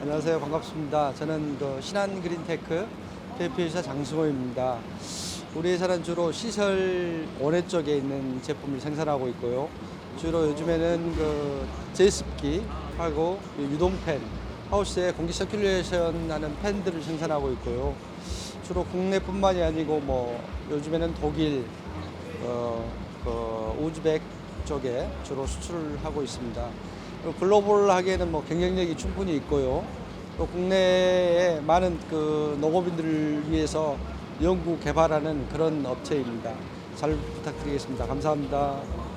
안녕하세요. 반갑습니다. 저는 그 신한 그린테크 대표이사 장승호입니다. 우리 회사는 주로 시설 원해 쪽에 있는 제품을 생산하고 있고요. 주로 요즘에는 그 제습기 하고 그 유동팬, 하우스에 공기 서큘레이션 하는 팬들을 생산하고 있고요. 주로 국내뿐만이 아니고 뭐 요즘에는 독일, 어, 그 우즈벡 쪽에 주로 수출을 하고 있습니다. 글로벌하게는 뭐 경쟁력이 충분히 있고요. 또 국내에 많은 그 농업인들을 위해서 연구 개발하는 그런 업체입니다. 잘 부탁드리겠습니다. 감사합니다.